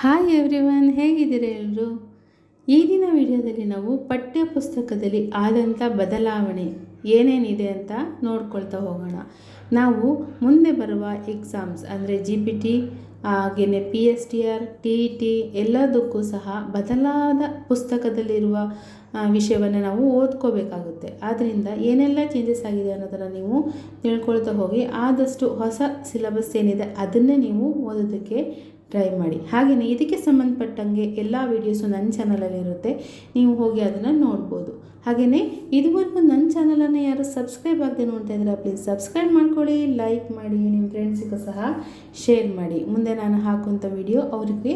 Hi everyone ಹೇಗಿದ್ದೀರಾ ಎಲ್ಲರೂ ಈ ದಿನ ವಿಡಿಯೋದಲ್ಲಿ ನಾವು ಪಠ್ಯ ಪುಸ್ತಕದಲ್ಲಿ ಆದಂಥ ಬದಲಾವಣೆ ಏನೇನಿದೆ ಅಂತ ನೋಡ್ಕೊಳ್ತಾ ಹೋಗೋಣ. ನಾವು ಮುಂದೆ ಬರುವ ಎಕ್ಸಾಮ್ಸ್ ಅಂದರೆ ಜಿ ಪಿ ಟಿ ಹಾಗೆಯೇ P S T R T E T ಎಲ್ಲದಕ್ಕೂ ಸಹ ಬದಲಾದ ಪುಸ್ತಕದಲ್ಲಿರುವ ವಿಷಯವನ್ನು ನಾವು ಓದ್ಕೋಬೇಕಾಗುತ್ತೆ. ಆದ್ದರಿಂದ ಏನೆಲ್ಲ ಚೇಂಜಸ್ ಆಗಿದೆ ಅನ್ನೋದನ್ನು ನೀವು ತಿಳ್ಕೊಳ್ತಾ ಹೋಗಿ, ಆದಷ್ಟು ಹೊಸ ಸಿಲೆಬಸ್ ಏನಿದೆ ಅದನ್ನೇ ನೀವು ಓದೋದಕ್ಕೆ ಟ್ರೈ ಮಾಡಿ. ಹಾಗೆಯೇ ಇದಕ್ಕೆ ಸಂಬಂಧಪಟ್ಟಂಗೆ ಎಲ್ಲ ವೀಡಿಯೋಸು ನನ್ನ ಚಾನಲಲ್ಲಿ ಇರುತ್ತೆ. ನೀವು ಹೋಗಿ ಅದನ್ನು ನೋಡ್ಬೋದು. ಹಾಗೆಯೇ ಇದುವರೆಗೂ ನನ್ನ ಚಾನಲನ್ನು ಯಾರು ಸಬ್ಸ್ಕ್ರೈಬ್ ಆಗದೆ ನೋಡ್ತಾ ಇದ್ದೀರಾ ಪ್ಲೀಸ್ ಸಬ್ಸ್ಕ್ರೈಬ್ ಮಾಡ್ಕೊಳ್ಳಿ ಲೈಕ್ ಮಾಡಿ, ನಿಮ್ಮ ಫ್ರೆಂಡ್ಸಿಗೂ ಸಹ ಶೇರ್ ಮಾಡಿ. ಮುಂದೆ ನಾನು ಹಾಕುವಂಥ ವಿಡಿಯೋ ಅವರಿಗೆ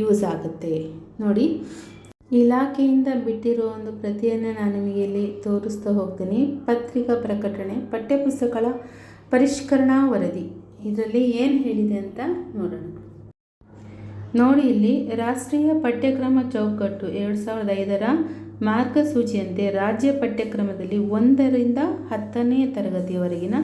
ಯೂಸ್ ಆಗುತ್ತೆ. ನೋಡಿ, ಇಲಾಖೆಯಿಂದ ಬಿಟ್ಟಿರೋ ಒಂದು ಪ್ರತಿಯನ್ನು ನಾನು ನಿಮಗೆ ಇಲ್ಲಿ ತೋರಿಸ್ತಾ ಹೋಗ್ತೀನಿ. ಪತ್ರಿಕಾ ಪ್ರಕಟಣೆ, ಪಠ್ಯಪುಸ್ತಕಗಳ ಪರಿಷ್ಕರಣಾ ವರದಿ. ಇದರಲ್ಲಿ ಏನು ಹೇಳಿದೆ ಅಂತ ನೋಡೋಣ. ನೋಡಿ ಇಲ್ಲಿ, ರಾಷ್ಟ್ರೀಯ ಪಠ್ಯಕ್ರಮ ಚೌಕಟ್ಟು ಎರಡು ಸಾವಿರದ ಐದರ ಮಾರ್ಗಸೂಚಿಯಂತೆ ರಾಜ್ಯ ಪಠ್ಯಕ್ರಮದಲ್ಲಿ ಒಂದರಿಂದ ಹತ್ತನೇ ತರಗತಿಯವರೆಗಿನ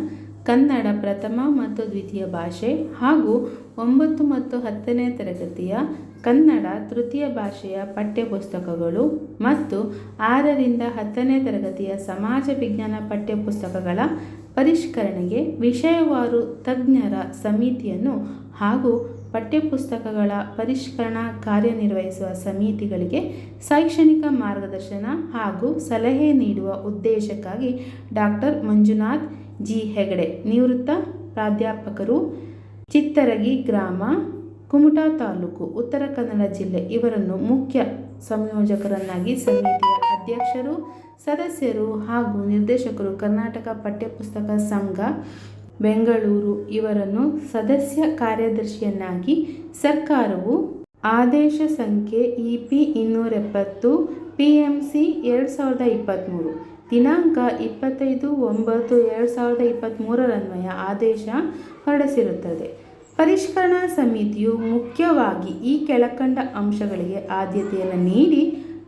ಕನ್ನಡ ಪ್ರಥಮ ಮತ್ತು ದ್ವಿತೀಯ ಭಾಷೆ ಹಾಗೂ ಒಂಬತ್ತು ಮತ್ತು ಹತ್ತನೇ ತರಗತಿಯ ಕನ್ನಡ ತೃತೀಯ ಭಾಷೆಯ ಪಠ್ಯಪುಸ್ತಕಗಳು ಮತ್ತು ಆರರಿಂದ ಹತ್ತನೇ ತರಗತಿಯ ಸಮಾಜ ವಿಜ್ಞಾನ ಪಠ್ಯಪುಸ್ತಕಗಳ ಪರಿಷ್ಕರಣೆಗೆ ವಿಷಯವಾರು ತಜ್ಞರ ಸಮಿತಿಯನ್ನು ಹಾಗೂ ಪಠ್ಯಪುಸ್ತಕಗಳ ಪರಿಷ್ಕರಣಾ ಕಾರ್ಯನಿರ್ವಹಿಸುವ ಸಮಿತಿಗಳಿಗೆ ಶೈಕ್ಷಣಿಕ ಮಾರ್ಗದರ್ಶನ ಹಾಗೂ ಸಲಹೆ ನೀಡುವ ಉದ್ದೇಶಕ್ಕಾಗಿ ಡಾಕ್ಟರ್ ಮಂಜುನಾಥ್ ಜಿ. ಹೆಗಡೆ, ನಿವೃತ್ತ ಪ್ರಾಧ್ಯಾಪಕರು, ಚಿತ್ತರಗಿ ಗ್ರಾಮ, ಕುಮಟಾ ತಾಲೂಕು, ಉತ್ತರ ಕನ್ನಡ ಜಿಲ್ಲೆ ಇವರನ್ನು ಮುಖ್ಯ ಸಂಯೋಜಕರನ್ನಾಗಿ ಸಮಿತಿಯ ಅಧ್ಯಕ್ಷರು, ಸದಸ್ಯರು ಹಾಗೂ ನಿರ್ದೇಶಕರು ಕರ್ನಾಟಕ ಪಠ್ಯಪುಸ್ತಕ ಸಂಘ ಬೆಂಗಳೂರು ಇವರನ್ನು ಸದಸ್ಯ ಕಾರ್ಯದರ್ಶಿಯನ್ನಾಗಿ ಸರ್ಕಾರವು ಆದೇಶ ಸಂಖ್ಯೆ ಇ ಪಿ ಇನ್ನೂರ ಎಪ್ಪತ್ತು ಪಿ ಎಂ ಸಿ ಎರಡು ಸಾವಿರದ ಇಪ್ಪತ್ತ್ಮೂರು ದಿನಾಂಕ ಇಪ್ಪತ್ತೈದು ಒಂಬತ್ತು ಎರಡು ಸಾವಿರದ ಇಪ್ಪತ್ತ್ಮೂರರನ್ವಯ ಆದೇಶ ಹೊರಡಿಸಿರುತ್ತದೆ. ಪರಿಷ್ಕರಣಾ ಸಮಿತಿಯು ಮುಖ್ಯವಾಗಿ ಈ ಕೆಳಕಂಡ ಅಂಶಗಳಿಗೆ ಆದ್ಯತೆಯನ್ನು ನೀಡಿ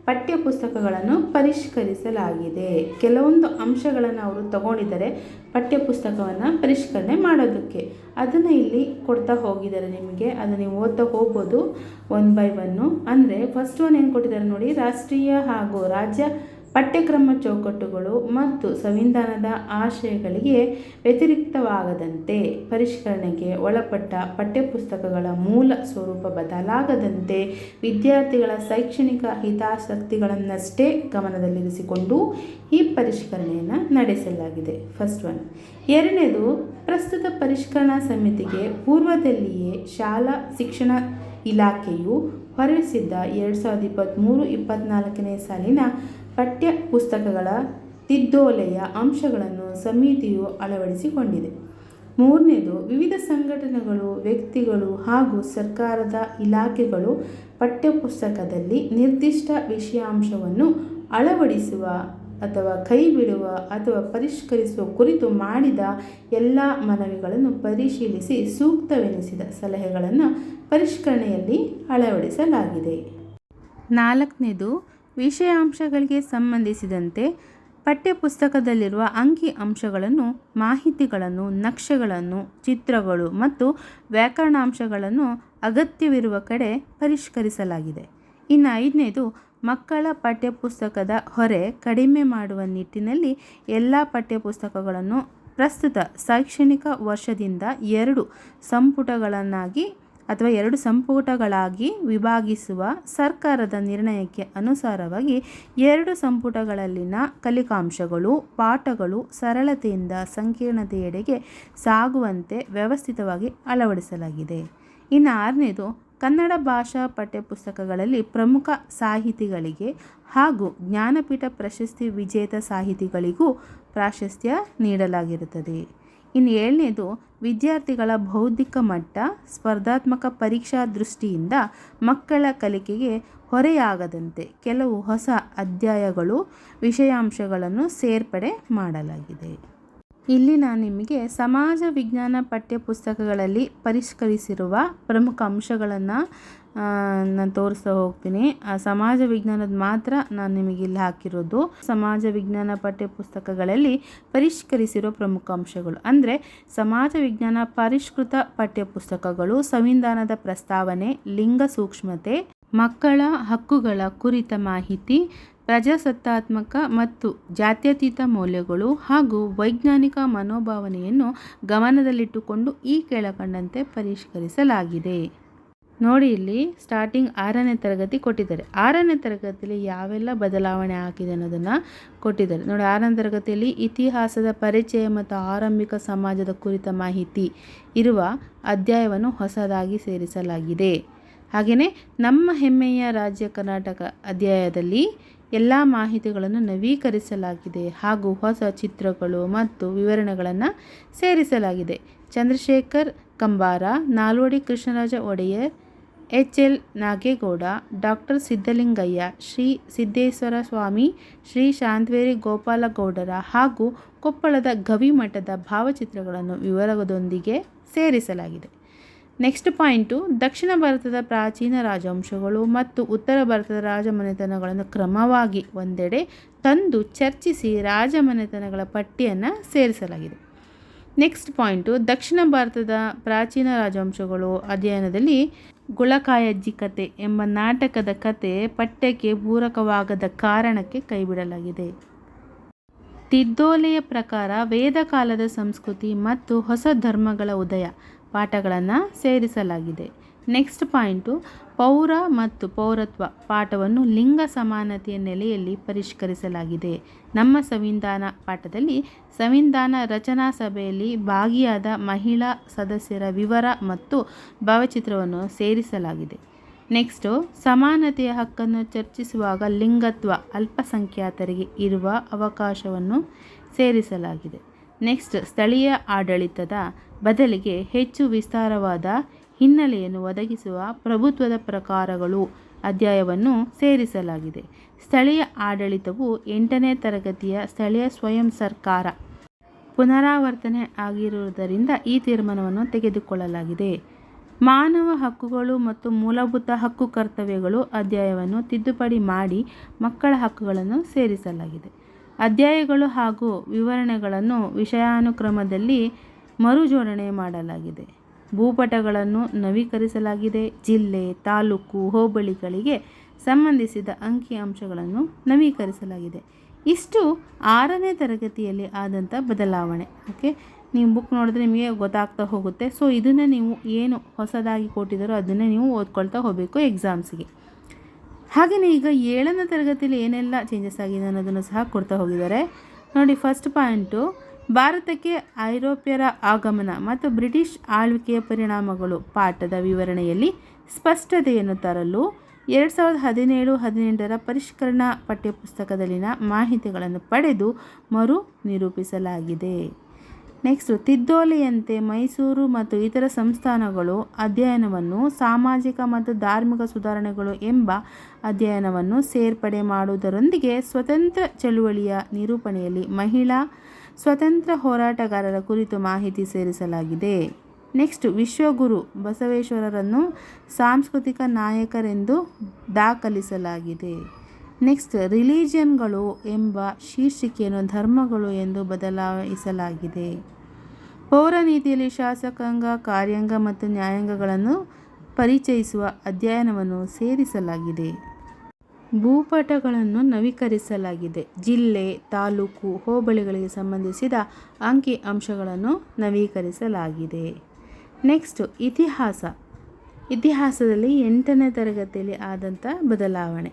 ಪಠ್ಯಪುಸ್ತಕಗಳನ್ನು ಪರಿಷ್ಕರಿಸಲಾಗಿದೆ. ಕೆಲವೊಂದು ಅಂಶಗಳನ್ನು ಅವರು ತಗೊಂಡಿದ್ದಾರೆ ಪಠ್ಯಪುಸ್ತಕವನ್ನು ಪರಿಷ್ಕರಣೆ ಮಾಡೋದಕ್ಕೆ. ಅದನ್ನು ಇಲ್ಲಿ ಕೊಡ್ತಾ ಹೋಗಿದ್ದಾರೆ ನಿಮಗೆ. ಅದನ್ನು ನೀವು ಓದ್ತಾ ಹೋಗ್ಬೋದು ಒನ್ ಬೈ ಒನ್ನು ಅಂದರೆ ಫಸ್ಟ್ ಒನ್ ಏನು ಕೊಟ್ಟಿದ್ದಾರೆ ನೋಡಿ, ರಾಷ್ಟ್ರೀಯ ಹಾಗೂ ರಾಜ್ಯ ಪಠ್ಯಕ್ರಮ ಚೌಕಟ್ಟುಗಳು ಮತ್ತು ಸಂವಿಧಾನದ ಆಶಯಗಳಿಗೆ ವ್ಯತಿರಿಕ್ತವಾಗದಂತೆ ಪರಿಷ್ಕರಣೆಗೆ ಒಳಪಟ್ಟ ಪಠ್ಯಪುಸ್ತಕಗಳ ಮೂಲ ಸ್ವರೂಪ ಬದಲಾಗದಂತೆ ವಿದ್ಯಾರ್ಥಿಗಳ ಶೈಕ್ಷಣಿಕ ಹಿತಾಸಕ್ತಿಗಳನ್ನಷ್ಟೇ ಗಮನದಲ್ಲಿರಿಸಿಕೊಂಡು ಈ ಪರಿಷ್ಕರಣೆಯನ್ನು ನಡೆಸಲಾಗಿದೆ. ಫಸ್ಟ್ ಒನ್ ಎರಡನೇದು, ಪ್ರಸ್ತುತ ಪರಿಷ್ಕರಣಾ ಸಮಿತಿಗೆ ಪೂರ್ವದಲ್ಲಿಯೇ ಶಾಲಾ ಶಿಕ್ಷಣ ಇಲಾಖೆಯು ಹೊರಡಿಸಿದ್ದ ಎರಡು ಸಾವಿರದ ಇಪ್ಪತ್ತ್ಮೂರು ಇಪ್ಪತ್ತ್ನಾಲ್ಕನೇ ಸಾಲಿನ ಪಠ್ಯ ಪುಸ್ತಕಗಳ ತಿದ್ದೋಲೆಯ ಅಂಶಗಳನ್ನು ಸಮಿತಿಯು ಅಳವಡಿಸಿಕೊಂಡಿದೆ. ಮೂರನೇದು, ವಿವಿಧ ಸಂಘಟನೆಗಳು, ವ್ಯಕ್ತಿಗಳು ಹಾಗೂ ಸರ್ಕಾರದ ಇಲಾಖೆಗಳು ಪಠ್ಯಪುಸ್ತಕದಲ್ಲಿ ನಿರ್ದಿಷ್ಟ ವಿಷಯಾಂಶವನ್ನು ಅಳವಡಿಸುವ ಅಥವಾ ಕೈಬಿಡುವ ಅಥವಾ ಪರಿಷ್ಕರಿಸುವ ಕುರಿತು ಮಾಡಿದ ಎಲ್ಲ ಮನವಿಗಳನ್ನು ಪರಿಶೀಲಿಸಿ ಸೂಕ್ತವೆನಿಸಿದ ಸಲಹೆಗಳನ್ನು ಪರಿಷ್ಕರಣೆಯಲ್ಲಿ ಅಳವಡಿಸಲಾಗಿದೆ. ನಾಲ್ಕನೇದು ವಿಷಯಾಂಶಗಳಿಗೆ ಸಂಬಂಧಿಸಿದಂತೆ ಪಠ್ಯಪುಸ್ತಕದಲ್ಲಿರುವ ಅಂಕಿ ಅಂಶಗಳನ್ನು, ಮಾಹಿತಿಗಳನ್ನು, ನಕ್ಷೆಗಳನ್ನು, ಚಿತ್ರಗಳು ಮತ್ತು ವ್ಯಾಕರಣಾಂಶಗಳನ್ನು ಅಗತ್ಯವಿರುವ ಕಡೆ ಪರಿಷ್ಕರಿಸಲಾಗಿದೆ. ಇನ್ನು ಐದನೇದು, ಮಕ್ಕಳ ಪಠ್ಯಪುಸ್ತಕದ ಹೊರೆ ಕಡಿಮೆ ಮಾಡುವ ನಿಟ್ಟಿನಲ್ಲಿ ಎಲ್ಲ ಪಠ್ಯಪುಸ್ತಕಗಳನ್ನು ಪ್ರಸ್ತುತ ಶೈಕ್ಷಣಿಕ ವರ್ಷದಿಂದ ಎರಡು ಸಂಪುಟಗಳನ್ನಾಗಿ ಅಥವಾ ಎರಡು ಸಂಪುಟಗಳಾಗಿ ವಿಭಾಗಿಸುವ ಸರ್ಕಾರದ ನಿರ್ಣಯಕ್ಕೆ ಅನುಸಾರವಾಗಿ ಎರಡು ಸಂಪುಟಗಳಲ್ಲಿನ ಕಲಿಕಾಂಶಗಳು, ಪಾಠಗಳು ಸರಳತೆಯಿಂದ ಸಂಕೀರ್ಣತೆಯೆಡೆಗೆ ಸಾಗುವಂತೆ ವ್ಯವಸ್ಥಿತವಾಗಿ ಅಳವಡಿಸಲಾಗಿದೆ. ಇನ್ನು ಆರನೇದು, ಕನ್ನಡ ಭಾಷಾ ಪಠ್ಯಪುಸ್ತಕಗಳಲ್ಲಿ ಪ್ರಮುಖ ಸಾಹಿತಿಗಳಿಗೆ ಹಾಗೂ ಜ್ಞಾನಪೀಠ ಪ್ರಶಸ್ತಿ ವಿಜೇತ ಸಾಹಿತಿಗಳಿಗೂ ಪ್ರಾಶಸ್ತ್ಯ ನೀಡಲಾಗಿರುತ್ತದೆ. ಇನ್ನು ಏಳನೇದು, ವಿದ್ಯಾರ್ಥಿಗಳ ಬೌದ್ಧಿಕ ಮಟ್ಟ ಸ್ಪರ್ಧಾತ್ಮಕ ಪರೀಕ್ಷಾ ದೃಷ್ಟಿಯಿಂದ ಮಕ್ಕಳ ಕಲಿಕೆಗೆ ಹೊರೆಯಾಗದಂತೆ ಕೆಲವು ಹೊಸ ಅಧ್ಯಾಯಗಳು, ವಿಷಯಾಂಶಗಳನ್ನು ಸೇರ್ಪಡೆ ಮಾಡಲಾಗಿದೆ. ಇಲ್ಲಿ ನಾನು ನಿಮಗೆ ಸಮಾಜ ವಿಜ್ಞಾನ ಪಠ್ಯಪುಸ್ತಕಗಳಲ್ಲಿ ಪರಿಷ್ಕರಿಸಿರುವ ಪ್ರಮುಖ ಅಂಶಗಳನ್ನು ನಾನು ತೋರಿಸ್ತಾ ಹೋಗ್ತೀನಿ. ಆ, ಸಮಾಜ ವಿಜ್ಞಾನದ ಮಾತ್ರ ನಾನು ನಿಮಗೆ ಇಲ್ಲಿ ಹಾಕಿರೋದು. ಸಮಾಜ ವಿಜ್ಞಾನ ಪಠ್ಯಪುಸ್ತಕಗಳಲ್ಲಿ ಪರಿಷ್ಕರಿಸಿರೋ ಪ್ರಮುಖ ಅಂಶಗಳು. ಅಂದರೆ ಸಮಾಜ ವಿಜ್ಞಾನ ಪರಿಷ್ಕೃತ ಪಠ್ಯಪುಸ್ತಕಗಳು, ಸಂವಿಧಾನದ ಪ್ರಸ್ತಾವನೆ, ಲಿಂಗ ಸೂಕ್ಷ್ಮತೆ, ಮಕ್ಕಳ ಹಕ್ಕುಗಳ ಕುರಿತ ಮಾಹಿತಿ ಪ್ರಜಾಸತ್ತಾತ್ಮಕ ಮತ್ತು ಜಾತ್ಯತೀತ ಮೌಲ್ಯಗಳು ಹಾಗೂ ವೈಜ್ಞಾನಿಕ ಮನೋಭಾವನೆಯನ್ನು ಗಮನದಲ್ಲಿಟ್ಟುಕೊಂಡು ಈ ಕೆಳಕಂಡಂತೆ ಪರಿಷ್ಕರಿಸಲಾಗಿದೆ. ನೋಡಿ ಇಲ್ಲಿ ಸ್ಟಾರ್ಟಿಂಗ್ ಆರನೇ ತರಗತಿ ಕೊಟ್ಟಿದ್ದಾರೆ. ಆರನೇ ತರಗತಿಯಲ್ಲಿ ಯಾವೆಲ್ಲ ಬದಲಾವಣೆ ಆಗಿದೆ ಅನ್ನೋದನ್ನು ಕೊಟ್ಟಿದ್ದಾರೆ. ನೋಡಿ, ಆರನೇ ತರಗತಿಯಲ್ಲಿ ಇತಿಹಾಸದ ಪರಿಚಯ ಮತ್ತು ಆರಂಭಿಕ ಸಮಾಜದ ಕುರಿತ ಮಾಹಿತಿ ಇರುವ ಅಧ್ಯಾಯವನ್ನು ಹೊಸದಾಗಿ ಸೇರಿಸಲಾಗಿದೆ. ಹಾಗೆಯೇ ನಮ್ಮ ಹೆಮ್ಮೆಯ ರಾಜ್ಯ ಕರ್ನಾಟಕ ಅಧ್ಯಾಯದಲ್ಲಿ ಎಲ್ಲ ಮಾಹಿತಿಗಳನ್ನು ನವೀಕರಿಸಲಾಗಿದೆ ಹಾಗೂ ಹೊಸ ಚಿತ್ರಗಳು ಮತ್ತು ವಿವರಣೆಗಳನ್ನು ಸೇರಿಸಲಾಗಿದೆ. Chandrashekhar Kambara, Nalvadi Krishnaraja Wodeyar, H L Nagegowda, doctor Siddalingaiah Shri Siddeshwara Swami, Shri Shantaveri ಗೋಪಾಲಗೌಡರ ಹಾಗೂ ಕೊಪ್ಪಳದ ಗವಿಮಠದ ಭಾವಚಿತ್ರಗಳನ್ನು ವಿವರದೊಂದಿಗೆ ಸೇರಿಸಲಾಗಿದೆ. ನೆಕ್ಸ್ಟ್ ಪಾಯಿಂಟು ದಕ್ಷಿಣ ಭಾರತದ ಪ್ರಾಚೀನ ರಾಜವಂಶಗಳು ಮತ್ತು ಉತ್ತರ ಭಾರತದ ರಾಜಮನೆತನಗಳನ್ನು ಕ್ರಮವಾಗಿ ಒಂದೆಡೆ ತಂದು ಚರ್ಚಿಸಿ ರಾಜಮನೆತನಗಳ ಪಟ್ಟಿಯನ್ನು ಸೇರಿಸಲಾಗಿದೆ. ನೆಕ್ಸ್ಟ್ ಪಾಯಿಂಟು ದಕ್ಷಿಣ ಭಾರತದ ಪ್ರಾಚೀನ ರಾಜವಂಶಗಳು ಅಧ್ಯಯನದಲ್ಲಿ ಗುಳಕಾಯಜ್ಜಿ ಕತೆ ಎಂಬ ನಾಟಕದ ಕತೆ ಪಠ್ಯಕ್ಕೆ ಪೂರಕವಾಗದ ಕಾರಣಕ್ಕೆ ಕೈಬಿಡಲಾಗಿದೆ. ತಿದ್ದೋಲೆಯ ಪ್ರಕಾರ ವೇದಕಾಲದ ಸಂಸ್ಕೃತಿ ಮತ್ತು ಹೊಸ ಧರ್ಮಗಳ ಉದಯ ಪಾಠಗಳನ್ನು ಸೇರಿಸಲಾಗಿದೆ. ನೆಕ್ಸ್ಟ್ ಪಾಯಿಂಟು ಪೌರ ಮತ್ತು ಪೌರತ್ವ ಪಾಠವನ್ನು ಲಿಂಗ ಸಮಾನತೆಯ ನೆಲೆಯಲ್ಲಿ ಪರಿಷ್ಕರಿಸಲಾಗಿದೆ. ನಮ್ಮ ಸಂವಿಧಾನ ಪಾಠದಲ್ಲಿ ಸಂವಿಧಾನ ರಚನಾ ಸಭೆಯಲ್ಲಿ ಭಾಗಿಯಾದ ಮಹಿಳಾ ಸದಸ್ಯರ ವಿವರ ಮತ್ತು ಭಾವಚಿತ್ರವನ್ನು ಸೇರಿಸಲಾಗಿದೆ. ನೆಕ್ಸ್ಟು ಸಮಾನತೆಯ ಹಕ್ಕನ್ನು ಚರ್ಚಿಸುವಾಗ ಲಿಂಗತ್ವ ಅಲ್ಪಸಂಖ್ಯಾತರಿಗೆ ಇರುವ ಅವಕಾಶವನ್ನು ಸೇರಿಸಲಾಗಿದೆ. ನೆಕ್ಸ್ಟ್ ಸ್ಥಳೀಯ ಆಡಳಿತದ ಬದಲಿಗೆ ಹೆಚ್ಚು ವಿಸ್ತಾರವಾದ ಹಿನ್ನೆಲೆಯನ್ನು ಒದಗಿಸುವ ಪ್ರಭುತ್ವದ ಪ್ರಕಾರಗಳು ಅಧ್ಯಾಯವನ್ನು ಸೇರಿಸಲಾಗಿದೆ. ಸ್ಥಳೀಯ ಆಡಳಿತವು ಎಂಟನೇ ತರಗತಿಯ ಸ್ಥಳೀಯ ಸ್ವಯಂ ಸರ್ಕಾರ ಪುನರಾವರ್ತನೆ ಆಗಿರುವುದರಿಂದ ಈ ತೀರ್ಮಾನವನ್ನು ತೆಗೆದುಕೊಳ್ಳಲಾಗಿದೆ. ಮಾನವ ಹಕ್ಕುಗಳು ಮತ್ತು ಮೂಲಭೂತ ಹಕ್ಕು ಕರ್ತವ್ಯಗಳು ಅಧ್ಯಾಯವನ್ನು ತಿದ್ದುಪಡಿ ಮಾಡಿ ಮಕ್ಕಳ ಹಕ್ಕುಗಳನ್ನು ಸೇರಿಸಲಾಗಿದೆ. ಅಧ್ಯಾಯಗಳು ಹಾಗೂ ವಿವರಣೆಗಳನ್ನು ವಿಷಯಾನುಕ್ರಮದಲ್ಲಿ ಮರುಜೋಡಣೆ ಮಾಡಲಾಗಿದೆ. ಭೂಪಟಗಳನ್ನು ನವೀಕರಿಸಲಾಗಿದೆ. ಜಿಲ್ಲೆ, ತಾಲೂಕು, ಹೋಬಳಿಗಳಿಗೆ ಸಂಬಂಧಿಸಿದ ಅಂಕಿ ಅಂಶಗಳನ್ನು ನವೀಕರಿಸಲಾಗಿದೆ. ಇಷ್ಟು ಆರನೇ ತರಗತಿಯಲ್ಲಿ ಆದಂಥ ಬದಲಾವಣೆ. ಓಕೆ? ನೀವು ಬುಕ್ ನೋಡಿದ್ರೆ ನಿಮಗೆ ಗೊತ್ತಾಗ್ತಾ ಹೋಗುತ್ತೆ. ಸೊ, ಇದನ್ನು ನೀವು ಏನು ಹೊಸದಾಗಿ ಕೊಟ್ಟಿದ್ದಾರೋ ಅದನ್ನೇ ನೀವು ಓದ್ಕೊಳ್ತಾ ಹೋಗಬೇಕು ಎಕ್ಸಾಮ್ಸ್ಗೆ. ಹಾಗೆಯೇ ಈಗ ಏಳನೇ ತರಗತಿಯಲ್ಲಿ ಏನೆಲ್ಲ ಚೇಂಜಸ್ ಆಗಿದೆ ಅನ್ನೋದನ್ನು ಸಹ ಕೊಡ್ತಾ ಹೋಗಿದ್ದಾರೆ. ನೋಡಿ ಫಸ್ಟ್ ಪಾಯಿಂಟು ಭಾರತಕ್ಕೆ ಐರೋಪ್ಯರ ಆಗಮನ ಮತ್ತು ಬ್ರಿಟಿಷ್ ಆಳ್ವಿಕೆಯ ಪರಿಣಾಮಗಳು ಪಾಠದ ವಿವರಣೆಯಲ್ಲಿ ಸ್ಪಷ್ಟತೆಯನ್ನು ತರಲು ಎರಡು ಸಾವಿರದ ಹದಿನೇಳು, ಹದಿನೆಂಟರ ಪರಿಷ್ಕರಣಾ ಪಠ್ಯಪುಸ್ತಕದಲ್ಲಿನ ಮಾಹಿತಿಗಳನ್ನು ಪಡೆದು ಮರು ನಿರೂಪಿಸಲಾಗಿದೆ. ನೆಕ್ಸ್ಟು, ತಿದ್ದೋಲೆಯಂತೆ ಮೈಸೂರು ಮತ್ತು ಇತರ ಸಂಸ್ಥಾನಗಳು ಅಧ್ಯಯನವನ್ನು ಸಾಮಾಜಿಕ ಮತ್ತು ಧಾರ್ಮಿಕ ಸುಧಾರಣೆಗಳು ಎಂಬ ಅಧ್ಯಯನವನ್ನು ಸೇರ್ಪಡೆ ಮಾಡುವುದರೊಂದಿಗೆ ಸ್ವತಂತ್ರ ಚಳುವಳಿಯ ನಿರೂಪಣೆಯಲ್ಲಿ ಮಹಿಳಾ ಸ್ವತಂತ್ರ ಹೋರಾಟಗಾರರ ಕುರಿತು ಮಾಹಿತಿ ಸೇರಿಸಲಾಗಿದೆ. ನೆಕ್ಸ್ಟ್, ವಿಶ್ವಗುರು ಬಸವೇಶ್ವರರನ್ನು ಸಾಂಸ್ಕೃತಿಕ ನಾಯಕರೆಂದು ದಾಖಲಿಸಲಾಗಿದೆ. ನೆಕ್ಸ್ಟ್, ರಿಲಿಜಿಯನ್ಗಳು ಎಂಬ ಶೀರ್ಷಿಕೆಯನ್ನು ಧರ್ಮಗಳು ಎಂದು ಬದಲಾಯಿಸಲಾಗಿದೆ. ಪೌರನೀತಿಯಲ್ಲಿ ಶಾಸಕಾಂಗ, ಕಾರ್ಯಾಂಗ ಮತ್ತು ನ್ಯಾಯಾಂಗಗಳನ್ನು ಪರಿಚಯಿಸುವ ಅಧ್ಯಯನವನ್ನು ಸೇರಿಸಲಾಗಿದೆ. ಭೂಪಟಗಳನ್ನು ನವೀಕರಿಸಲಾಗಿದೆ. ಜಿಲ್ಲೆ, ತಾಲೂಕು, ಹೋಬಳಿಗಳಿಗೆ ಸಂಬಂಧಿಸಿದ ಅಂಕಿ ಅಂಶಗಳನ್ನು ನವೀಕರಿಸಲಾಗಿದೆ. ನೆಕ್ಸ್ಟು, ಇತಿಹಾಸ. ಇತಿಹಾಸದಲ್ಲಿ ಎಂಟನೇ ತರಗತಿಯಲ್ಲಿ ಆದಂಥ ಬದಲಾವಣೆ.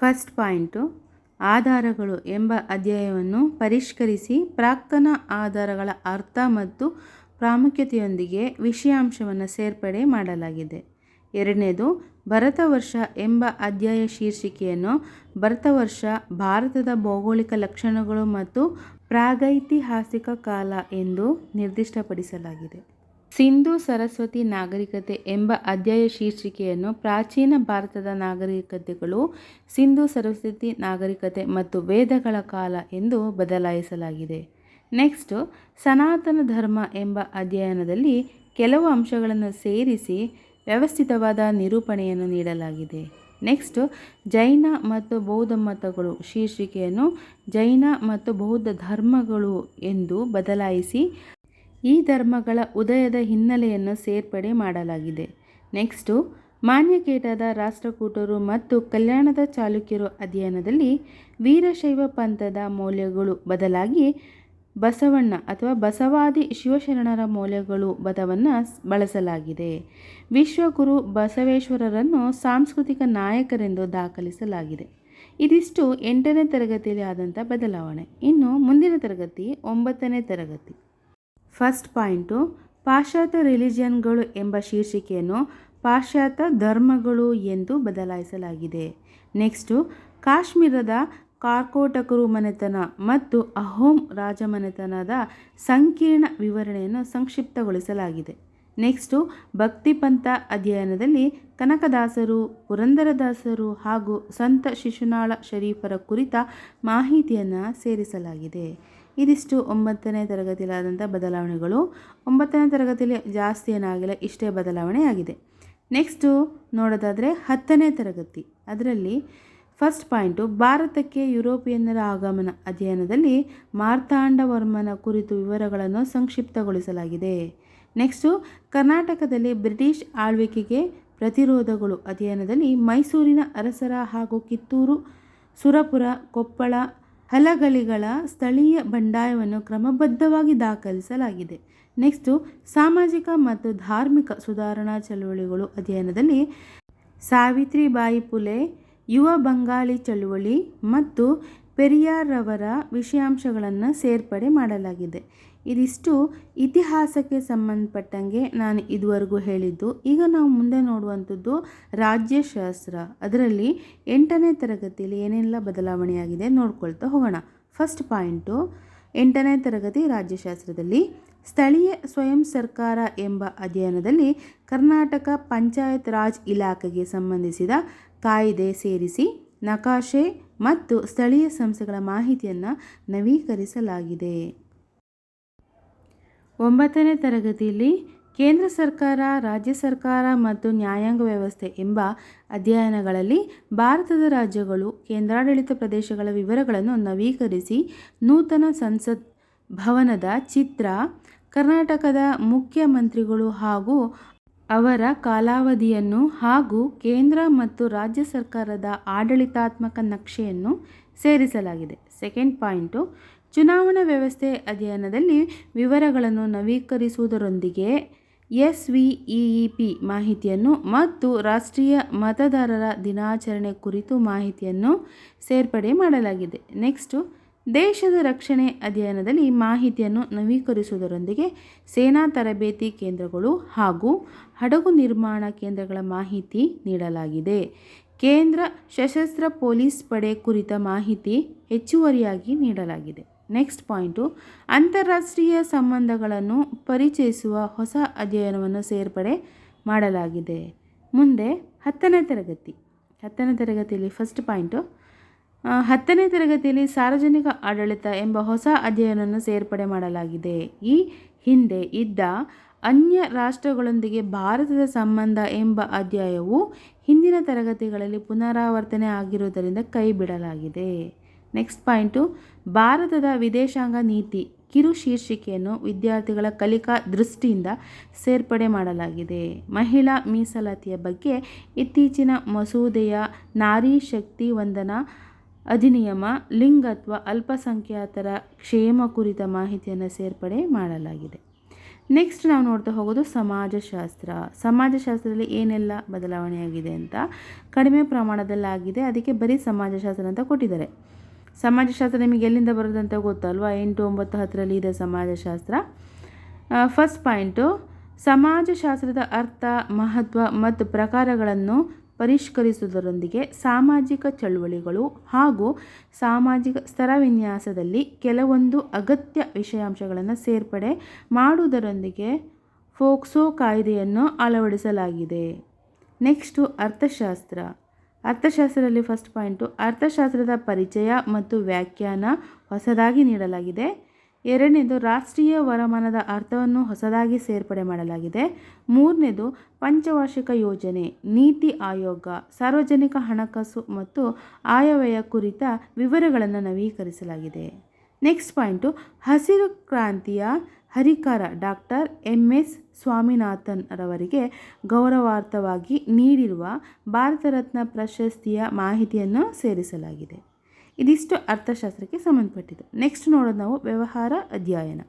ಫಸ್ಟ್ ಪಾಯಿಂಟು, ಆಧಾರಗಳು ಎಂಬ ಅಧ್ಯಾಯವನ್ನು ಪರಿಷ್ಕರಿಸಿ ಪ್ರಾಕ್ತನ ಆಧಾರಗಳ ಅರ್ಥ ಮತ್ತು ಪ್ರಾಮುಖ್ಯತೆಯೊಂದಿಗೆ ವಿಷಯಾಂಶವನ್ನು ಸೇರ್ಪಡೆ ಮಾಡಲಾಗಿದೆ. ಎರಡನೇದು ಭರತವರ್ಷ ಎಂಬ ಅಧ್ಯಾಯ ಶೀರ್ಷಿಕೆಯನ್ನು ಭರತವರ್ಷ ಭಾರತದ ಭೌಗೋಳಿಕ ಲಕ್ಷಣಗಳು ಮತ್ತು ಪ್ರಾಗೈತಿಹಾಸಿಕ ಕಾಲ ಎಂದು ನಿರ್ದಿಷ್ಟಪಡಿಸಲಾಗಿದೆ. ಸಿಂಧು ಸರಸ್ವತಿ ನಾಗರಿಕತೆ ಎಂಬ ಅಧ್ಯಾಯ ಶೀರ್ಷಿಕೆಯನ್ನು ಪ್ರಾಚೀನ ಭಾರತದ ನಾಗರಿಕತೆಗಳು, ಸಿಂಧು ಸರಸ್ವತಿ ನಾಗರಿಕತೆ ಮತ್ತು ವೇದಗಳ ಕಾಲ ಎಂದು ಬದಲಾಯಿಸಲಾಗಿದೆ. ನೆಕ್ಸ್ಟು, ಸನಾತನ ಧರ್ಮ ಎಂಬ ಅಧ್ಯಯನದಲ್ಲಿ ಕೆಲವು ಅಂಶಗಳನ್ನು ಸೇರಿಸಿ ವ್ಯವಸ್ಥಿತವಾದ ನಿರೂಪಣೆಯನ್ನು ನೀಡಲಾಗಿದೆ. ನೆಕ್ಸ್ಟು ಜೈನ ಮತ್ತು ಬೌದ್ಧ ಮತಗಳು, ಶೀರ್ಷಿಕೆಯನ್ನು ಜೈನ ಮತ್ತು ಬೌದ್ಧ ಧರ್ಮಗಳು ಎಂದು ಬದಲಾಯಿಸಿ ಈ ಧರ್ಮಗಳ ಉದಯದ ಹಿನ್ನೆಲೆಯನ್ನು ಸೇರ್ಪಡೆ ಮಾಡಲಾಗಿದೆ. ನೆಕ್ಸ್ಟು ಮಾನ್ಯಕೇಟದ ರಾಷ್ಟ್ರಕೂಟರು ಮತ್ತು ಕಲ್ಯಾಣದ ಚಾಲುಕ್ಯರು ಅಧ್ಯಯನದಲ್ಲಿ ವೀರಶೈವ ಪಂಥದ ಮೌಲ್ಯಗಳು ಬದಲಾಗಿ ಬಸವಣ್ಣ ಅಥವಾ ಬಸವಾದಿ ಶಿವಶರಣರ ಮೌಲ್ಯಗಳು ಪದವನ್ನು ಬಳಸಲಾಗಿದೆ. ವಿಶ್ವಗುರು ಬಸವೇಶ್ವರರನ್ನು ಸಾಂಸ್ಕೃತಿಕ ನಾಯಕರೆಂದು ದಾಖಲಿಸಲಾಗಿದೆ. ಇದಿಷ್ಟು ಎಂಟನೇ ತರಗತಿಯಲ್ಲಿ ಆದಂಥ ಬದಲಾವಣೆ. ಇನ್ನು ಮುಂದಿನ ತರಗತಿ ಒಂಬತ್ತನೇ ತರಗತಿ. ಫಸ್ಟ್ ಪಾಯಿಂಟು, ಪಾಶ್ಚಾತ್ಯ ರಿಲಿಜಿಯನ್ಗಳು ಎಂಬ ಶೀರ್ಷಿಕೆಯನ್ನು ಪಾಶ್ಚಾತ್ಯ ಧರ್ಮಗಳು ಎಂದು ಬದಲಾಯಿಸಲಾಗಿದೆ. ನೆಕ್ಸ್ಟು, ಕಾಶ್ಮೀರದ ಕಾರ್ಕೋಟಕರು ಮನೆತನ ಮತ್ತು ಅಹೋಮ್ ರಾಜಮನೆತನದ ಸಂಕೀರ್ಣ ವಿವರಣೆಯನ್ನು ಸಂಕ್ಷಿಪ್ತಗೊಳಿಸಲಾಗಿದೆ. ನೆಕ್ಸ್ಟು, ಭಕ್ತಿಪಂಥ ಅಧ್ಯಯನದಲ್ಲಿ ಕನಕದಾಸರು, ಪುರಂದರದಾಸರು ಹಾಗೂ ಸಂತ ಶಿಶುನಾಳ ಶರೀಫರ ಕುರಿತ ಮಾಹಿತಿಯನ್ನು ಸೇರಿಸಲಾಗಿದೆ. ಇದಿಷ್ಟು ಒಂಬತ್ತನೇ ತರಗತಿಲಾದಂಥ ಬದಲಾವಣೆಗಳು. ಒಂಬತ್ತನೇ ತರಗತಿಯಲ್ಲಿ ಜಾಸ್ತಿ ಏನಾಗಿಲ್ಲ, ಇಷ್ಟೇ ಬದಲಾವಣೆ ಆಗಿದೆ ನೆಕ್ಸ್ಟು ನೋಡೋದಾದರೆ ಹತ್ತನೇ ತರಗತಿ. ಅದರಲ್ಲಿ ಫಸ್ಟ್ ಪಾಯಿಂಟು ಭಾರತಕ್ಕೆ ಯುರೋಪಿಯನ್ನರ ಆಗಮನ ಅಧ್ಯಯನದಲ್ಲಿ ಮಾರ್ತಾಂಡವರ್ಮನ ಕುರಿತು ವಿವರಗಳನ್ನು ಸಂಕ್ಷಿಪ್ತಗೊಳಿಸಲಾಗಿದೆ. ನೆಕ್ಸ್ಟು ಕರ್ನಾಟಕದಲ್ಲಿ ಬ್ರಿಟಿಷ್ ಆಳ್ವಿಕೆಗೆ ಪ್ರತಿರೋಧಗಳು ಅಧ್ಯಯನದಲ್ಲಿ ಮೈಸೂರಿನ ಅರಸರ ಹಾಗೂ ಕಿತ್ತೂರು, ಸುರಪುರ, ಕೊಪ್ಪಳ, ಹಲಗಲಿಗಳ ಸ್ಥಳೀಯ ಬಂಡಾಯವನ್ನು ಕ್ರಮಬದ್ಧವಾಗಿ ದಾಖಲಿಸಲಾಗಿದೆ. ನೆಕ್ಸ್ಟು ಸಾಮಾಜಿಕ ಮತ್ತು ಧಾರ್ಮಿಕ ಸುಧಾರಣಾ ಚಳುವಳಿಗಳು ಅಧ್ಯಯನದಲ್ಲಿ ಸಾವಿತ್ರಿಬಾಯಿ ಪುಲೆ ಯುವ ಬಂಗಾಳಿ ಚಳುವಳಿ ಮತ್ತು ಪೆರಿಯಾರ್ರವರ ವಿಷಯಾಂಶಗಳನ್ನು ಸೇರ್ಪಡೆ ಮಾಡಲಾಗಿದೆ. ಇದಿಷ್ಟು ಇತಿಹಾಸಕ್ಕೆ ಸಂಬಂಧಪಟ್ಟಂಗೆ ನಾನು ಇದುವರೆಗೂ ಹೇಳಿದ್ದು. ಈಗ ನಾವು ಮುಂದೆ ನೋಡುವಂಥದ್ದು ರಾಜ್ಯಶಾಸ್ತ್ರ. ಅದರಲ್ಲಿ ಎಂಟನೇ ತರಗತಿಯಲ್ಲಿ ಏನೆಲ್ಲ ಬದಲಾವಣೆಯಾಗಿದೆ ನೋಡ್ಕೊಳ್ತಾ ಹೋಗೋಣ. ಫಸ್ಟ್ ಪಾಯಿಂಟು, ಎಂಟನೇ ತರಗತಿ ರಾಜ್ಯಶಾಸ್ತ್ರದಲ್ಲಿ ಸ್ಥಳೀಯ ಸ್ವಯಂ ಸರ್ಕಾರ ಎಂಬ ಅಧ್ಯಯನದಲ್ಲಿ ಕರ್ನಾಟಕ ಪಂಚಾಯತ್ ರಾಜ್ ಇಲಾಖೆಗೆ ಸಂಬಂಧಿಸಿದ ಕಾಯ್ದೆ ಸೇರಿಸಿ ನಕಾಶೆ ಮತ್ತು ಸ್ಥಳೀಯ ಸಂಸ್ಥೆಗಳ ಮಾಹಿತಿಯನ್ನು ನವೀಕರಿಸಲಾಗಿದೆ. ಒಂಬತ್ತನೇ ತರಗತಿಯಲ್ಲಿ ಕೇಂದ್ರ ಸರ್ಕಾರ, ರಾಜ್ಯ ಸರ್ಕಾರ ಮತ್ತು ನ್ಯಾಯಾಂಗ ವ್ಯವಸ್ಥೆ ಎಂಬ ಅಧ್ಯಯನಗಳಲ್ಲಿ ಭಾರತದ ರಾಜ್ಯಗಳು, ಕೇಂದ್ರಾಡಳಿತ ಪ್ರದೇಶಗಳ ವಿವರಗಳನ್ನು ನವೀಕರಿಸಿ ನೂತನ ಸಂಸತ್ ಭವನದ ಚಿತ್ರ, ಕರ್ನಾಟಕದ ಮುಖ್ಯಮಂತ್ರಿಗಳು ಹಾಗೂ ಅವರ ಕಾಲಾವಧಿಯನ್ನು ಹಾಗೂ ಕೇಂದ್ರ ಮತ್ತು ರಾಜ್ಯ ಸರ್ಕಾರದ ಆಡಳಿತಾತ್ಮಕ ನಕ್ಷೆಯನ್ನು ಸೇರಿಸಲಾಗಿದೆ. ಸೆಕೆಂಡ್ ಪಾಯಿಂಟು ಚುನಾವಣಾ ವ್ಯವಸ್ಥೆ ಅಧ್ಯಯನದಲ್ಲಿ ವಿವರಗಳನ್ನು ನವೀಕರಿಸುವುದರೊಂದಿಗೆ ಎಸ್ ವಿ ಇ ಪಿ ಮಾಹಿತಿಯನ್ನು ಮತ್ತು ರಾಷ್ಟ್ರೀಯ ಮತದಾರರ ದಿನಾಚರಣೆ ಕುರಿತು ಮಾಹಿತಿಯನ್ನು ಸೇರ್ಪಡೆ ಮಾಡಲಾಗಿದೆ. ನೆಕ್ಸ್ಟು ದೇಶದ ರಕ್ಷಣೆ ಅಧ್ಯಯನದಲ್ಲಿ ಮಾಹಿತಿಯನ್ನು ನವೀಕರಿಸುವುದರೊಂದಿಗೆ ಸೇನಾ ತರಬೇತಿ ಕೇಂದ್ರಗಳು ಹಾಗೂ ಹಡಗು ನಿರ್ಮಾಣ ಕೇಂದ್ರಗಳ ಮಾಹಿತಿ ನೀಡಲಾಗಿದೆ. ಕೇಂದ್ರ ಸಶಸ್ತ್ರ ಪೊಲೀಸ್ ಪಡೆ ಕುರಿತ ಮಾಹಿತಿ ಹೆಚ್ಚುವರಿಯಾಗಿ ನೀಡಲಾಗಿದೆ. ನೆಕ್ಸ್ಟ್ ಪಾಯಿಂಟು, ಅಂತಾರಾಷ್ಟ್ರೀಯ ಸಂಬಂಧಗಳನ್ನು ಪರಿಚಯಿಸುವ ಹೊಸ ಅಧ್ಯಯನವನ್ನು ಸೇರ್ಪಡೆ ಮಾಡಲಾಗಿದೆ. ಮುಂದೆ ಹತ್ತನೇ ತರಗತಿ. ಹತ್ತನೇ ತರಗತಿಯಲ್ಲಿ ಫಸ್ಟ್ ಪಾಯಿಂಟು ಹತ್ತನೇ ತರಗತಿಯಲ್ಲಿ ಸಾರ್ವಜನಿಕ ಆಡಳಿತ ಎಂಬ ಹೊಸ ಅಧ್ಯಯನವನ್ನು ಸೇರ್ಪಡೆ ಮಾಡಲಾಗಿದೆ. ಈ ಹಿಂದೆ ಇದ್ದ ಅನ್ಯ ರಾಷ್ಟ್ರಗಳೊಂದಿಗೆ ಭಾರತದ ಸಂಬಂಧ ಎಂಬ ಅಧ್ಯಾಯವು ಹಿಂದಿನ ತರಗತಿಗಳಲ್ಲಿ ಪುನರಾವರ್ತನೆ ಆಗಿರುವುದರಿಂದ ಕೈಬಿಡಲಾಗಿದೆ. ನೆಕ್ಸ್ಟ್ ಪಾಯಿಂಟು ಭಾರತದ ವಿದೇಶಾಂಗ ನೀತಿ, ಕಿರು ಶೀರ್ಷಿಕೆಯನ್ನು ವಿದ್ಯಾರ್ಥಿಗಳ ಕಲಿಕಾ ದೃಷ್ಟಿಯಿಂದ ಸೇರ್ಪಡೆ ಮಾಡಲಾಗಿದೆ. ಮಹಿಳಾ ಮೀಸಲಾತಿಯ ಬಗ್ಗೆ ಇತ್ತೀಚಿನ ಮಸೂದೆಯ ನಾರಿ ಶಕ್ತಿ ವಂದನಾ ಅಧಿನಿಯಮ ಅಥವಾ ಅಲ್ಪಸಂಖ್ಯಾತರ ಕ್ಷೇಮ ಕುರಿತ ಮಾಹಿತಿಯನ್ನು ಸೇರ್ಪಡೆ ಮಾಡಲಾಗಿದೆ. ನೆಕ್ಸ್ಟ್ ನಾವು ನೋಡ್ತಾ ಹೋಗೋದು ಸಮಾಜಶಾಸ್ತ್ರ. ಸಮಾಜಶಾಸ್ತ್ರದಲ್ಲಿ ಏನೆಲ್ಲ ಬದಲಾವಣೆಯಾಗಿದೆ ಅಂತ ಕಡಿಮೆ ಪ್ರಮಾಣದಲ್ಲಾಗಿದೆ, ಅದಕ್ಕೆ ಬರೀ ಸಮಾಜಶಾಸ್ತ್ರ ಅಂತ ಕೊಟ್ಟಿದ್ದಾರೆ. ಸಮಾಜಶಾಸ್ತ್ರ ನಿಮಗೆ ಎಲ್ಲಿಂದ ಬರೋದಂತ ಗೊತ್ತಲ್ವಾ? ಎಂಟು ಒಂಬತ್ತು ಹತ್ತರಲ್ಲಿ ಇದೆ ಸಮಾಜಶಾಸ್ತ್ರ. ಫಸ್ಟ್ ಪಾಯಿಂಟು ಸಮಾಜಶಾಸ್ತ್ರದ ಅರ್ಥ, ಮಹತ್ವ ಮತ್ತು ಪ್ರಕಾರಗಳನ್ನು ಪರಿಷ್ಕರಿಸುವುದರೊಂದಿಗೆ ಸಾಮಾಜಿಕ ಚಳುವಳಿಗಳು ಹಾಗೂ ಸಾಮಾಜಿಕ ಸ್ತರವಿನ್ಯಾಸದಲ್ಲಿ ಕೆಲವೊಂದು ಅಗತ್ಯ ವಿಷಯಾಂಶಗಳನ್ನು ಸೇರ್ಪಡೆ ಮಾಡುವುದರೊಂದಿಗೆ ಫೋಕ್ಸೋ ಕಾಯ್ದೆಯನ್ನು ಅಳವಡಿಸಲಾಗಿದೆ. ನೆಕ್ಸ್ಟು ಅರ್ಥಶಾಸ್ತ್ರ. ಅರ್ಥಶಾಸ್ತ್ರದಲ್ಲಿ ಫಸ್ಟ್ ಪಾಯಿಂಟು, ಅರ್ಥಶಾಸ್ತ್ರದ ಪರಿಚಯ ಮತ್ತು ವ್ಯಾಖ್ಯಾನ ಹೊಸದಾಗಿ ನೀಡಲಾಗಿದೆ. ಎರಡನೇದು, ರಾಷ್ಟ್ರೀಯ ವರಮಾನದ ಅರ್ಥವನ್ನು ಹೊಸದಾಗಿ ಸೇರ್ಪಡೆ ಮಾಡಲಾಗಿದೆ. ಮೂರನೇದು, ಪಂಚವಾರ್ಷಿಕ ಯೋಜನೆ, ನೀತಿ ಆಯೋಗ, ಸಾರ್ವಜನಿಕ ಹಣಕಾಸು ಮತ್ತು ಆಯವ್ಯಯ ಕುರಿತ ವಿವರಗಳನ್ನು ನವೀಕರಿಸಲಾಗಿದೆ. ನೆಕ್ಸ್ಟ್ ಪಾಯಿಂಟು, ಹಸಿರು ಕ್ರಾಂತಿಯ ಹರಿಕಾರ ಡಾಕ್ಟರ್ ಎಂ. ಎಸ್. ಸ್ವಾಮಿನಾಥನ್ ರವರಿಗೆ ಗೌರವಾರ್ಥವಾಗಿ ನೀಡಿರುವ ಭಾರತ ರತ್ನ ಪ್ರಶಸ್ತಿಯ ಮಾಹಿತಿಯನ್ನು ಸೇರಿಸಲಾಗಿದೆ. ಇದಿಷ್ಟು ಅರ್ಥಶಾಸ್ತ್ರಕ್ಕೆ ಸಂಬಂಧಪಟ್ಟಿದ್ದು. ನೆಕ್ಸ್ಟ್ ನೋಡೋದು ನಾವು ವ್ಯವಹಾರ ಅಧ್ಯಯನ.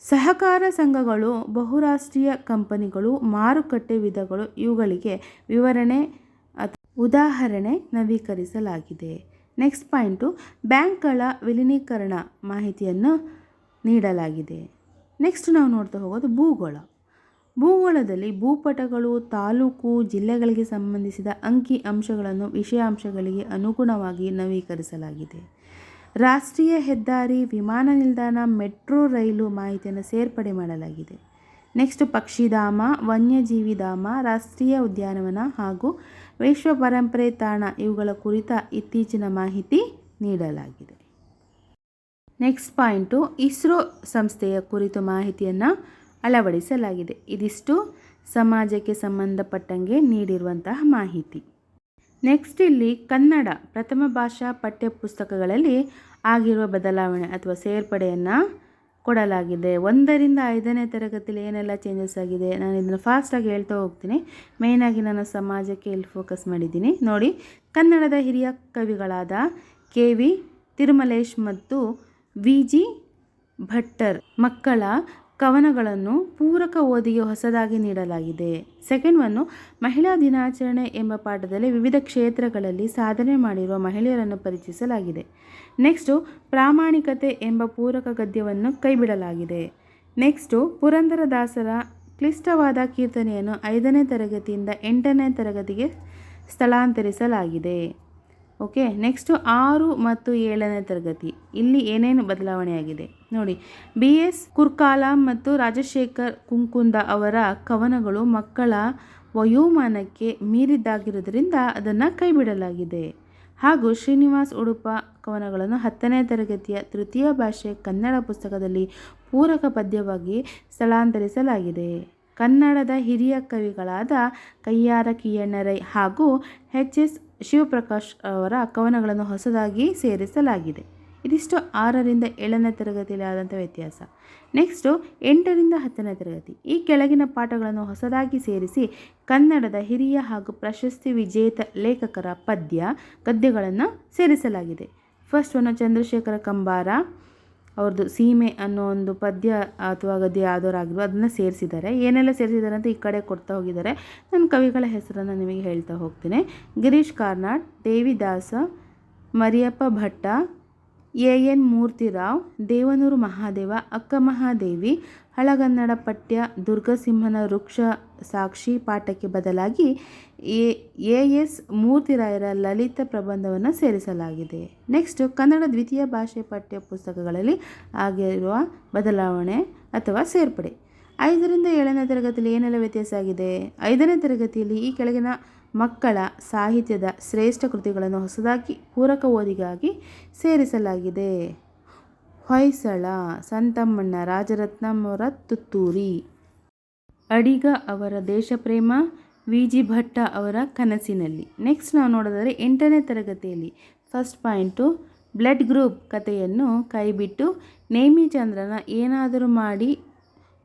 ಸಹಕಾರ ಸಂಘಗಳು, ಬಹುರಾಷ್ಟ್ರೀಯ ಕಂಪನಿಗಳು, ಮಾರುಕಟ್ಟೆ ವಿಧಗಳು ಇವುಗಳಿಗೆ ವಿವರಣೆ ಉದಾಹರಣೆ ನವೀಕರಿಸಲಾಗಿದೆ. ನೆಕ್ಸ್ಟ್ ಪಾಯಿಂಟು ಬ್ಯಾಂಕ್ಗಳ ವಿಲೀನೀಕರಣ ಮಾಹಿತಿಯನ್ನು ನೀಡಲಾಗಿದೆ. ನೆಕ್ಸ್ಟ್ ನಾವು ನೋಡ್ತಾ ಹೋಗೋದು ಭೂಗೋಳ. ಭೂಗೋಳದಲ್ಲಿ ಭೂಪಟಗಳು, ತಾಲೂಕು, ಜಿಲ್ಲೆಗಳಿಗೆ ಸಂಬಂಧಿಸಿದ ಅಂಕಿ ಅಂಶಗಳನ್ನು ವಿಷಯಾಂಶಗಳಿಗೆ ಅನುಗುಣವಾಗಿ ನವೀಕರಿಸಲಾಗಿದೆ. ರಾಷ್ಟ್ರೀಯ ಹೆದ್ದಾರಿ, ವಿಮಾನ ನಿಲ್ದಾಣ, ಮೆಟ್ರೋ ರೈಲು ಮಾಹಿತಿಯನ್ನು ಸೇರ್ಪಡೆ ಮಾಡಲಾಗಿದೆ. ನೆಕ್ಸ್ಟ್ ಪಕ್ಷಿಧಾಮ ವನ್ಯಜೀವಿ ಧಾಮ ರಾಷ್ಟ್ರೀಯ ಉದ್ಯಾನವನ ಹಾಗೂ ವಿಶ್ವ ಪರಂಪರೆ ತಾಣ ಇವುಗಳ ಕುರಿತ ಇತ್ತೀಚಿನ ಮಾಹಿತಿ ನೀಡಲಾಗಿದೆ. ನೆಕ್ಸ್ಟ್ ಪಾಯಿಂಟು, ಇಸ್ರೋ ಸಂಸ್ಥೆಯ ಕುರಿತು ಮಾಹಿತಿಯನ್ನು ಅಳವಡಿಸಲಾಗಿದೆ. ಇದಿಷ್ಟು ಸಮಾಜಕ್ಕೆ ಸಂಬಂಧಪಟ್ಟಂಗೆ ನೀಡಿರುವಂತಹ ಮಾಹಿತಿ. ನೆಕ್ಸ್ಟ್ ಇಲ್ಲಿ ಕನ್ನಡ ಪ್ರಥಮ ಭಾಷಾ ಪಠ್ಯಪುಸ್ತಕಗಳಲ್ಲಿ ಆಗಿರುವ ಬದಲಾವಣೆ ಅಥವಾ ಸೇರ್ಪಡೆಯನ್ನು ಕೊಡಲಾಗಿದೆ. ಒಂದರಿಂದ ಐದನೇ ತರಗತಿಯಲ್ಲಿ ಏನೆಲ್ಲ ಚೇಂಜಸ್ ಆಗಿದೆ? ನಾನು ಇದನ್ನು ಫಾಸ್ಟಾಗಿ ಹೇಳ್ತಾ ಹೋಗ್ತೀನಿ. ಮೇಯ್ನಾಗಿ ನಾನು ಸಮಾಜಕ್ಕೆ ಇಲ್ಲಿ ಫೋಕಸ್ ಮಾಡಿದ್ದೀನಿ. ನೋಡಿ, ಕನ್ನಡದ ಹಿರಿಯ ಕವಿಗಳಾದ ಕೆ ವಿ ತಿರುಮಲೇಶ್ ಮತ್ತು ವಿ ಜಿ ಭಟ್ಟರ್ ಮಕ್ಕಳ ಕವನಗಳನ್ನು ಪೂರಕ ಓದಿಗೆ ಹೊಸದಾಗಿ ನೀಡಲಾಗಿದೆ. ಸೆಕೆಂಡ್ ಒನ್ನು ಮಹಿಳಾ ದಿನಾಚರಣೆ ಎಂಬ ಪಾಠದಲ್ಲಿ ವಿವಿಧ ಕ್ಷೇತ್ರಗಳಲ್ಲಿ ಸಾಧನೆ ಮಾಡಿರುವ ಮಹಿಳೆಯರನ್ನು ಪರಿಚಯಿಸಲಾಗಿದೆ. ನೆಕ್ಸ್ಟು ಪ್ರಾಮಾಣಿಕತೆ ಎಂಬ ಪೂರಕ ಗದ್ಯವನ್ನು ಕೈಬಿಡಲಾಗಿದೆ. ನೆಕ್ಸ್ಟು ಪುರಂದರದಾಸರ ಕ್ಲಿಷ್ಟವಾದ ಕೀರ್ತನೆಯನ್ನು ಐದನೇ ತರಗತಿಯಿಂದ ಎಂಟನೇ ತರಗತಿಗೆ ಸ್ಥಳಾಂತರಿಸಲಾಗಿದೆ. ಓಕೆ ನೆಕ್ಸ್ಟು ಆರು ಮತ್ತು ಏಳನೇ ತರಗತಿ. ಇಲ್ಲಿ ಏನೇನು ಬದಲಾವಣೆಯಾಗಿದೆ? ನೋಡಿ, ಬಿ. ಎಸ್. ಕುರ್ಕಾಲ ಮತ್ತು ರಾಜಶೇಖರ್ ಕುಂಕುಂದ ಅವರ ಕವನಗಳು ಮಕ್ಕಳ ವಯೋಮಾನಕ್ಕೆ ಮೀರಿದ್ದಾಗಿರುವುದರಿಂದ ಅದನ್ನು ಕೈಬಿಡಲಾಗಿದೆ. ಹಾಗೂ ಶ್ರೀನಿವಾಸ್ ಉಡುಪ ಕವನಗಳನ್ನು ಹತ್ತನೇ ತರಗತಿಯ ತೃತೀಯ ಭಾಷೆ ಕನ್ನಡ ಪುಸ್ತಕದಲ್ಲಿ ಪೂರಕ ಪದ್ಯವಾಗಿ ಸ್ಥಳಾಂತರಿಸಲಾಗಿದೆ. ಕನ್ನಡದ ಹಿರಿಯ ಕವಿಗಳಾದ ಕೈಯಾರ ಕಿಯಣ್ಣರೈ ಹಾಗೂ ಎಚ್. ಎಸ್. ಶಿವಪ್ರಕಾಶ್ ಅವರ ಕವನಗಳನ್ನು ಹೊಸದಾಗಿ ಸೇರಿಸಲಾಗಿದೆ. ಇದಿಷ್ಟು ಆರರಿಂದ ಏಳನೇ ತರಗತಿಯಲ್ಲಿ ಆದಂಥ ವ್ಯತ್ಯಾಸ. ನೆಕ್ಸ್ಟು ಎಂಟರಿಂದ ಹತ್ತನೇ ತರಗತಿ. ಈ ಕೆಳಗಿನ ಪಾಠಗಳನ್ನು ಹೊಸದಾಗಿ ಸೇರಿಸಿ ಕನ್ನಡದ ಹಿರಿಯ ಹಾಗೂ ಪ್ರಶಸ್ತಿ ವಿಜೇತ ಲೇಖಕರ ಪದ್ಯ, ಗದ್ಯಗಳನ್ನು ಸೇರಿಸಲಾಗಿದೆ. First one Chandrashekhara Kambara. ಅವ್ರದ್ದು ಸೀಮೆ ಅನ್ನೋ ಒಂದು ಪದ್ಯ ಅಥವಾ ಗದ್ಯ ಯಾವ್ದಾರು ಅದನ್ನು ಸೇರಿಸಿದ್ದಾರೆ. ಏನೆಲ್ಲ ಸೇರಿಸಿದ್ದಾರೆ ಅಂತ ಈ ಕಡೆ ಕೊಡ್ತಾ ಹೋಗಿದ್ದಾರೆ. ನಾನು ಕವಿಗಳ ಹೆಸರನ್ನು ನಿಮಗೆ ಹೇಳ್ತಾ ಹೋಗ್ತೀನಿ. ಗಿರೀಶ್ ಕಾರ್ನಾಡ್, ದೇವಿದಾಸ, ಮರಿಯಪ್ಪ ಭಟ್ಟ ಎ ಎನ್ ಮೂರ್ತಿರಾವ್, ದೇವನೂರು ಮಹಾದೇವ, ಅಕ್ಕ ಮಹಾದೇವಿ, ಹಳಗನ್ನಡ ಪಠ್ಯ, ದುರ್ಗಸಿಂಹನ ವೃಕ್ಷ ಸಾಕ್ಷಿ ಪಾಠಕ್ಕೆ ಬದಲಾಗಿ ಎ ಎ ಎಸ್ ಮೂರ್ತಿರಾಯರ ಲಲಿತ ಪ್ರಬಂಧವನ್ನು ಸೇರಿಸಲಾಗಿದೆ. ನೆಕ್ಸ್ಟ್ ಕನ್ನಡ ದ್ವಿತೀಯ ಭಾಷೆ ಪಠ್ಯ ಪುಸ್ತಕಗಳಲ್ಲಿ ಆಗಿರುವ ಬದಲಾವಣೆ ಅಥವಾ ಸೇರ್ಪಡೆ. ಐದರಿಂದ ಏಳನೇ ತರಗತಿಯಲ್ಲಿ ಏನೆಲ್ಲ ವ್ಯತ್ಯಾಸ ಆಗಿದೆ? ಐದನೇ ತರಗತಿಯಲ್ಲಿ ಈ ಕೆಳಗಿನ ಮಕ್ಕಳ ಸಾಹಿತ್ಯದ ಶ್ರೇಷ್ಠ ಕೃತಿಗಳನ್ನು ಹೊಸದಾಗಿ ಪೂರಕ ಓದಿಗಾಗಿ ಸೇರಿಸಲಾಗಿದೆ. ಹೊಯ್ಸಳ, ಸಂತಮ್ಮಣ್ಣ ರಾಜರತ್ನಮರ ತುತ್ತೂರಿ ಅಡಿಗ ಅವರ ದೇಶಪ್ರೇಮ ವಿ ಜಿ ಭಟ್ಟ ಅವರ ಕನಸಿನಲ್ಲಿ. ನೆಕ್ಸ್ಟ್ ನಾವು ನೋಡೋದಾದರೆ ಎಂಟನೇ ತರಗತಿಯಲ್ಲಿ ಫಸ್ಟ್ ಪಾಯಿಂಟು ಬ್ಲಡ್ ಗ್ರೂಪ್ ಕಥೆಯನ್ನು ಕೈಬಿಟ್ಟು ನೇಮಿಚಂದ್ರನ ಏನಾದರೂ ಮಾಡಿ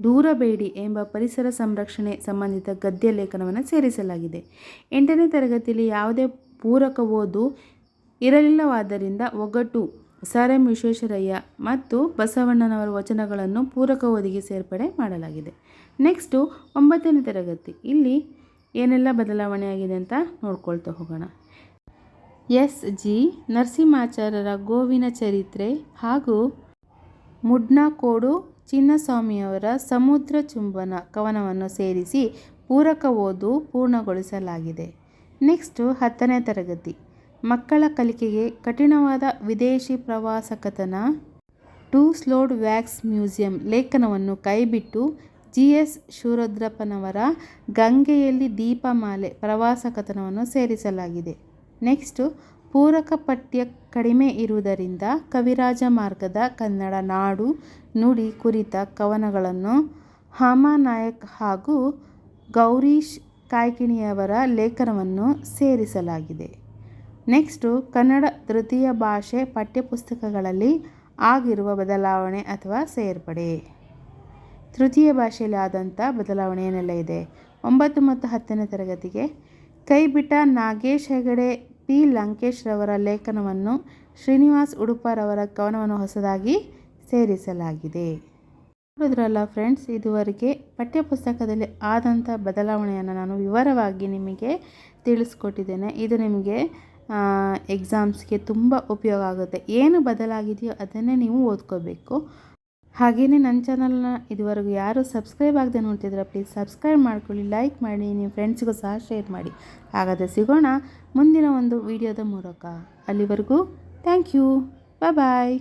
ದೂರಬೇಡಿ ಎಂಬ ಪರಿಸರ ಸಂರಕ್ಷಣೆ ಸಂಬಂಧಿತ ಗದ್ಯ ಲೇಖನವನ್ನು ಸೇರಿಸಲಾಗಿದೆ. ಎಂಟನೇ ತರಗತಿಯಲ್ಲಿ ಯಾವುದೇ ಪೂರಕ ಓದು ಇರಲಿಲ್ಲವಾದ್ದರಿಂದ ಒಗಟು, ಸರ್ ಎಂ ವಿಶ್ವೇಶ್ವರಯ್ಯ ಮತ್ತು ಬಸವಣ್ಣನವರ ವಚನಗಳನ್ನು ಪೂರಕ ಓದಿಗೆ ಸೇರ್ಪಡೆ ಮಾಡಲಾಗಿದೆ. ನೆಕ್ಸ್ಟು ಒಂಬತ್ತನೇ ತರಗತಿ. ಇಲ್ಲಿ ಏನೆಲ್ಲ ಬದಲಾವಣೆಯಾಗಿದೆ ಅಂತ ನೋಡ್ಕೊಳ್ತಾ ಹೋಗೋಣ. ಎಸ್. ಜಿ. ನರಸಿಂಹಾಚಾರ್ಯರ ಗೋವಿನ ಚರಿತ್ರೆ ಹಾಗೂ ಮುಡ್ನಾಕೋಡು ಚಿನ್ನಸ್ವಾಮಿಯವರ ಸಮುದ್ರ ಚುಂಬನ ಕವನವನ್ನು ಸೇರಿಸಿ ಪೂರಕ ಓದು ಪೂರ್ಣಗೊಳಿಸಲಾಗಿದೆ. ನೆಕ್ಸ್ಟು ಹತ್ತನೇ ತರಗತಿ. ಮಕ್ಕಳ ಕಲಿಕೆಗೆ ಕಠಿಣವಾದ ವಿದೇಶಿ ಪ್ರವಾಸ ಕಥನ ಟೂ ಸ್ಲೋಡ್ ವ್ಯಾಕ್ಸ್ ಮ್ಯೂಸಿಯಂ ಲೇಖನವನ್ನು ಕೈಬಿಟ್ಟು ಜಿ ಎಸ್ ಶೂರದ್ರಪ್ಪನವರ ಗಂಗೆಯಲ್ಲಿ ದೀಪಮಾಲೆ ಪ್ರವಾಸ ಕಥನವನ್ನು ಸೇರಿಸಲಾಗಿದೆ. ನೆಕ್ಸ್ಟು ಪೂರಕ ಪಠ್ಯ ಕಡಿಮೆ ಇರುವುದರಿಂದ ಕವಿರಾಜ ಮಾರ್ಗದ ಕನ್ನಡ ನಾಡು ನುಡಿ ಕುರಿತ ಕವನಗಳನ್ನು ಹಾಮಾನಾಯಕ್ ಹಾಗೂ ಗೌರೀಶ್ ಕಾಯ್ಕಿಣಿಯವರ ಲೇಖನವನ್ನು ಸೇರಿಸಲಾಗಿದೆ. ನೆಕ್ಸ್ಟು, ಕನ್ನಡ ತೃತೀಯ ಭಾಷೆ ಪಠ್ಯಪುಸ್ತಕಗಳಲ್ಲಿ ಆಗಿರುವ ಬದಲಾವಣೆ ಅಥವಾ ಸೇರ್ಪಡೆ. ತೃತೀಯ ಭಾಷೆಯಲ್ಲಿ ಆದಂಥ ಬದಲಾವಣೆ ಏನೆಲ್ಲ ಇದೆ? ಒಂಬತ್ತು ಮತ್ತು ಹತ್ತನೇ ತರಗತಿಗೆ ಕೈಬಿಟ್ಟ ನಾಗೇಶ್ ಹೆಗಡೆ ಪಿ ಲಂಕೇಶ್ರವರ ಲೇಖನವನ್ನು ಶ್ರೀನಿವಾಸ್ ಉಡುಪರವರ ಕವನವನ್ನು ಹೊಸದಾಗಿ ಸೇರಿಸಲಾಗಿದೆ. ನೋಡಿದ್ರಲ್ಲ ಫ್ರೆಂಡ್ಸ್, ಇದುವರೆಗೆ ಪಠ್ಯಪುಸ್ತಕದಲ್ಲಿ ಆದಂಥ ಬದಲಾವಣೆಯನ್ನು ನಾನು ವಿವರವಾಗಿ ನಿಮಗೆ ತಿಳಿಸ್ಕೊಟ್ಟಿದ್ದೇನೆ. ಇದು ನಿಮಗೆ ಎಕ್ಸಾಮ್ಸ್ಗೆ ತುಂಬ ಉಪಯೋಗ ಆಗುತ್ತೆ. ಏನು ಬದಲಾಗಿದೆಯೋ ಅದನ್ನೇ ನೀವು ಓದ್ಕೋಬೇಕು. ಹಾಗೆಯೇ ನನ್ನ ಚಾನಲ್ನ ಇದುವರೆಗೂ ಯಾರು ಸಬ್ಸ್ಕ್ರೈಬ್ ಆಗದೆ ನೋಡ್ತಿದ್ರೆ ಪ್ಲೀಸ್ ಸಬ್ಸ್ಕ್ರೈಬ್ ಮಾಡ್ಕೊಳ್ಳಿ ಲೈಕ್ ಮಾಡಿ, ನಿಮ್ಮ ಫ್ರೆಂಡ್ಸ್ಗೂ ಸಹ ಶೇರ್ ಮಾಡಿ. ಹಾಗಾದರೆ ಸಿಗೋಣ ಮುಂದಿನ ಒಂದು ವಿಡಿಯೋದ ಮೂಲಕ. ಅಲ್ಲಿವರೆಗೂ ಥ್ಯಾಂಕ್ ಯು ಬಾಯ್ ಬಾಯ್